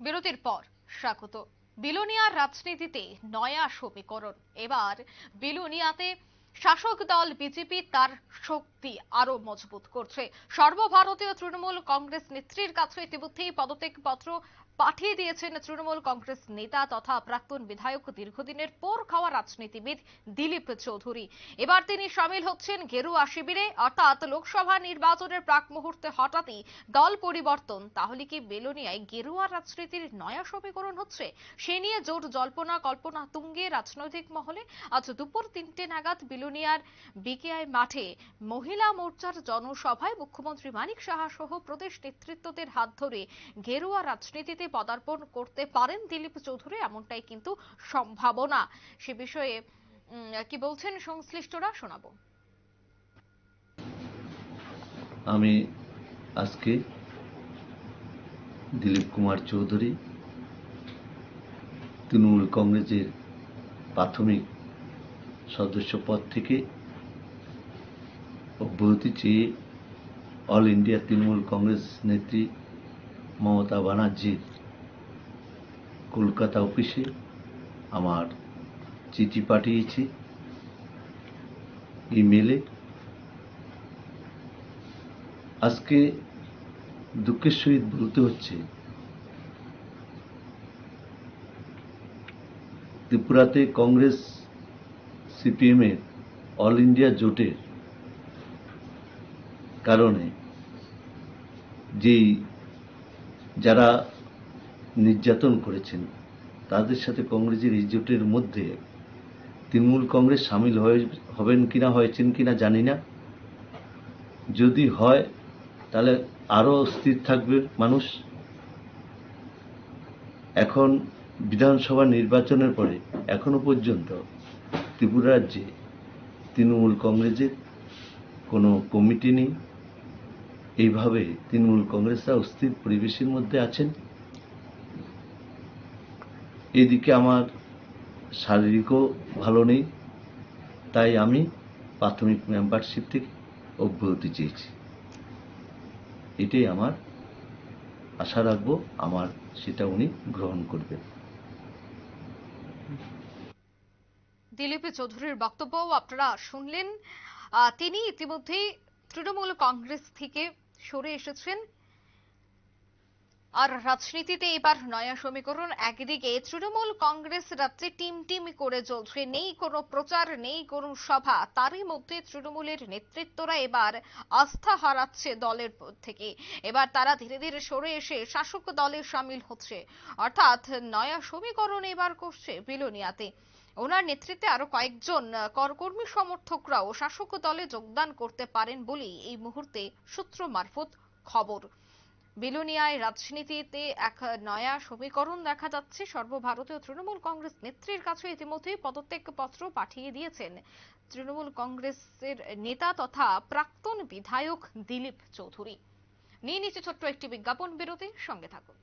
বিরতির পর স্বাগত। বিলোনিয়ার রাজনীতিতে নয়া সমীকরণ। এবার বিলোনিয়াতে শাসক দল বিজেপি তার শক্তি আরও মজবুত করছে। সর্বভারতীয় তৃণমূল কংগ্রেস নেত্রীর কাছে ইতিমধ্যেই পদত্যাগ পত্র পাঠিয়ে দিয়েছেন তৃণমূল কংগ্রেস নেতা তথা প্রাক্তন বিধায়ক দীর্ঘদিনের পর খাওয়া রাজনীতিবিদ দিলীপ চৌধুরী। এবার তিনি সামিল হচ্ছেন গেরুয়া শিবিরে, অর্থাৎ লোকসভা নির্বাচনের প্রাক মুহূর্তে হঠাৎই দল পরিবর্তন। তাহলে কি বেলোনিয়ায় গেরুয়া রাজনীতির নয়া সমীকরণ হচ্ছে? সে নিয়ে জোর জল্পনা কল্পনা তুঙ্গে রাজনৈতিক মহলে। আজ দুপুর তিনটে নাগাদ বিলোনিয়ার বিকেআই মাঠে মহিলা মোর্চার জনসভায় মুখ্যমন্ত্রী মানিক সাহা সহ প্রদেশ নেতৃত্বদের হাত ধরে গেরুয়া রাজনীতিতে পদার্পণ করতে পারেন দিলীপ চৌধুরী, এমনটাই কিন্তু সম্ভাবনা। সে বিষয়ে কি বলছেন সংশ্লিষ্টরা, শোনাবো। আমি আজকে দিলীপ কুমার চৌধুরী, তৃণমূল কংগ্রেসের প্রাথমিক সদস্য পদ থেকে অব্যাহতি চেয়ে অল ইন্ডিয়া তৃণমূল কংগ্রেস নেত্রী মমতা ব্যানার্জির কলকাতা অফিসে আমার চিঠি পাঠিয়েছি। ইমেলে। আজকে দুঃখের সহিত বলতে হচ্ছে, ত্রিপুরাতে কংগ্রেস সিপিএমের অল ইন্ডিয়া জোটের কারণে যেই যারা নির্যাতন করেছেন, তাদের সাথে কংগ্রেসের এই জোটের মধ্যে তৃণমূল কংগ্রেস সামিল হয়ে হবেন কিনা, হয়েছেন কিনা জানি না। যদি হয়, তাহলে আরও স্থির থাকবে মানুষ। এখন বিধানসভা নির্বাচনের পরে, এখনও পর্যন্ত ত্রিপুরা রাজ্যে তৃণমূল কংগ্রেসের কোনো কমিটি নেই। এইভাবে তৃণমূল কংগ্রেসরা অস্থির পরিবেশের মধ্যে আছেন। এদিকে আমার শারীরিকও ভালো নেই, তাই আমি প্রাথমিক মেম্বারশিপ থেকে অব্যাহতি চেয়েছি। এটাই আমার আশা রাখব, আমার সেটা উনি গ্রহণ করবেন। দিলীপ চৌধুরীর বক্তব্য আপনারা শুনলেন। তিনি ইতিমধ্যেই তৃণমূল কংগ্রেস থেকে সরে এসেছেন। আর রাজনীতিতে এবার নয়া সমীকরণ। একদিকে তৃণমূল কংগ্রেস রাজ্যে টিম টিম করে চলছে। নেই কোনো প্রচার, নেই কোনো সভা। তারই মধ্যে তৃণমূলের নেতৃত্বরা এবার আস্থা হারাচ্ছে দলের থেকে। এবার তারা ধীরে ধীরে সরে এসে শাসক দলে সামিল হচ্ছে। অর্থাৎ নয়া সমীকরণ এবার করছে বিলোনিয়াতে। ওনার নেতৃত্বে আরও কয়েকজন করকর্মী সমর্থকরাও শাসক দলে যোগদান করতে পারেন বলেই এই মুহূর্তে সূত্র মারফত খবর। বিলোনিয়ায় রাজনীতিতে এক নয়া সমীকরণ দেখা যাচ্ছে। সর্বভারতীয় তৃণমূল কংগ্রেস নেত্রীর কাছে ইতিমধ্যেই পদত্যাগ পত্র পাঠিয়ে দিয়েছেন। তৃণমূল কংগ্রেসের নেতা তথা প্রাক্তন বিধায়ক দিলীপ চৌধুরী। নিয়ে নিচ্ছে ছোট্ট একটি বিজ্ঞাপন বিরতি। সঙ্গে থাকুন।